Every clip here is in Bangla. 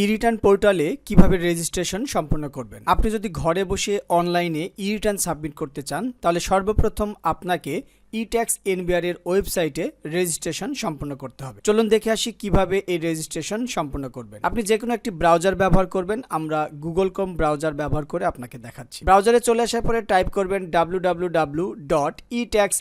ই রিটার্ন পোর্টালে কীভাবে রেজিস্ট্রেশন সম্পন্ন করবেন? আপনি যদি ঘরে বসে অনলাইনে ই রিটার্ন সাবমিট করতে চান, তাহলে সর্বপ্রথম আপনাকে ই ট্যাক্স এনবিআর এর ওয়েবসাইটে রেজিস্ট্রেশন সম্পন্ন করতে হবে। চলুন দেখে আসি কীভাবে এই রেজিস্ট্রেশন সম্পন্ন করবেন। আপনি যে কোনো একটি ব্রাউজার ব্যবহার করবেন, আমরা গুগল কম ব্রাউজার ব্যবহার করে আপনাকে দেখাচ্ছি। ব্রাউজারে চলে আসার পরে টাইপ করবেন W dot e tax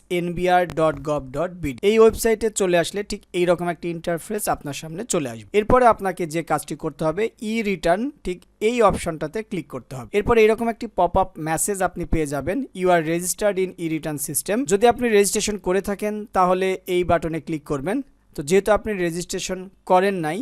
dot gov dot এই ওয়েবসাইটে চলে আসলে ঠিক এইরকম একটি ইন্টারফেস আপনার সামনে চলে আসবে। এরপরে আপনাকে যে কাজটি করতে হবে ই রিটার্ন ঠিক এই অপশনটাতে ক্লিক করতে হবে। এরপর এরকম একটি পপ আপ মেসেজ আপনি পেয়ে যাবেন you are registered in e return system যদি আপনি রেজিস্ট্রেশন করে থাকেন, তাহলে এই বাটনে ক্লিক করবেন। তো যেহেতু আপনি রেজিস্ট্রেশন করেন নাই,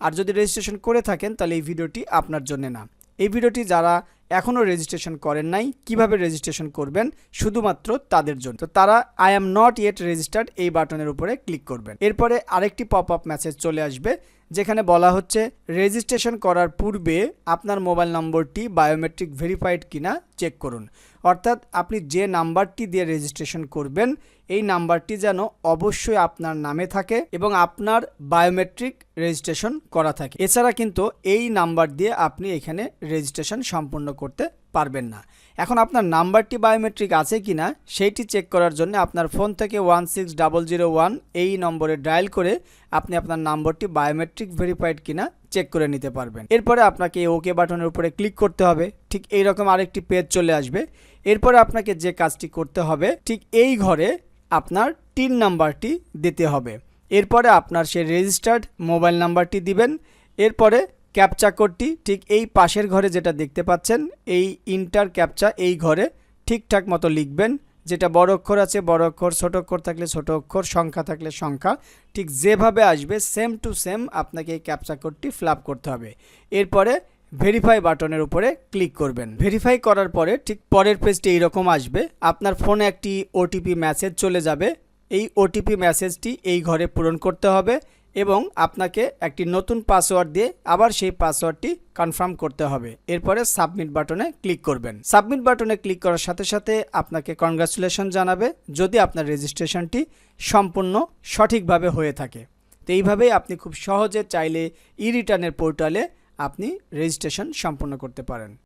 আর যদি রেজিস্ট্রেশন করে থাকেন, তাহলে এই ভিডিওটি আপনার জন্য না। এই ভিডিওটি যারা এখনও রেজিস্ট্রেশন করেন নাই, কীভাবে রেজিস্ট্রেশন করবেন, শুধুমাত্র তাদের জন্য। তো তারা I am not yet registered এই বাটনের উপরে ক্লিক করবেন। এরপরে আরেকটি পপ আপ মেসেজ চলে আসবে যেখানে বলা হচ্ছে রেজিস্ট্রেশন করার পূর্বে আপনার মোবাইল নম্বরটি বায়োমেট্রিক ভেরিফাইড কিনা চেক করুন। অর্থাৎ আপনি যে নাম্বারটি দিয়ে রেজিস্ট্রেশন করবেন, এই নাম্বারটি যেন অবশ্যই আপনার নামে থাকে এবং আপনার বায়োমেট্রিক রেজিস্ট্রেশন করা থাকে। এছাড়া কিন্তু এই নাম্বার দিয়ে আপনি এখানে রেজিস্ট্রেশন সম্পূর্ণ করতে পারবেন না। এখন আপনার নাম্বারটি বায়োমেট্রিক আছে কি না সেইটি চেক করার জন্য আপনার ফোন থেকে one six double zero one এই নম্বরে ডায়াল করে আপনি আপনার নাম্বারটি বায়োমেট্রিক ভেরিফাইড কিনা চেক করে নিতে পারবেন। এরপরে আপনাকে ওকে বাটনের উপরে ক্লিক করতে হবে। ঠিক এইরকম আরেকটি পেজ চলে আসবে। এরপরে আপনাকে যে কাজটি করতে হবে, ঠিক এই ঘরে আপনার তিন নাম্বারটি দিতে হবে। এরপরে আপনার সেই রেজিস্টার্ড মোবাইল নাম্বারটি দিবেন। এরপরে ক্যাপচা কোডটি ঠিক এই পাশের ঘরে যেটা দেখতে পাচ্ছেন, এই ইন্টার ক্যাপচা এই ঘরে ঠিকঠাক মতো লিখবেন। যেটা বড় অক্ষর আছে, বড় অক্ষর, ছোট অক্ষর থাকলে ছোট অক্ষর, সংখ্যা থাকলে সংখ্যা। ঠিক যেভাবে আসবে সেম টু সেম আপনাকে এই ক্যাপচা কোডটি ফ্লাপ করতে হবে। এরপরে ভেরিফাই বাটনের উপরে ক্লিক করবেন। ভেরিফাই করার পরে ঠিক পরের পেজটি এইরকম আসবে। আপনার ফোনে একটি ওটিপি মেসেজ চলে যাবে। এই ওটিপি মেসেজটি এই ঘরে পূরণ করতে হবে। এবং আপনাকে একটি নতুন পাসওয়ার্ড দিয়ে আবার সেই পাসওয়ার্ডটি কনফার্ম করতে হবে। এরপরে সাবমিট বাটনে ক্লিক করবেন। সাবমিট বাটনে ক্লিক করার সাথে সাথে আপনাকে কনগ্রাচুলেশন জানাবে যদি আপনার রেজিস্ট্রেশনটি সম্পূর্ণ সঠিকভাবে হয়ে থাকে। তো এইভাবেই আপনি খুব সহজে চাইলে ই রিটার্নের পোর্টালে আপনি রেজিস্ট্রেশন সম্পূর্ণ করতে পারেন।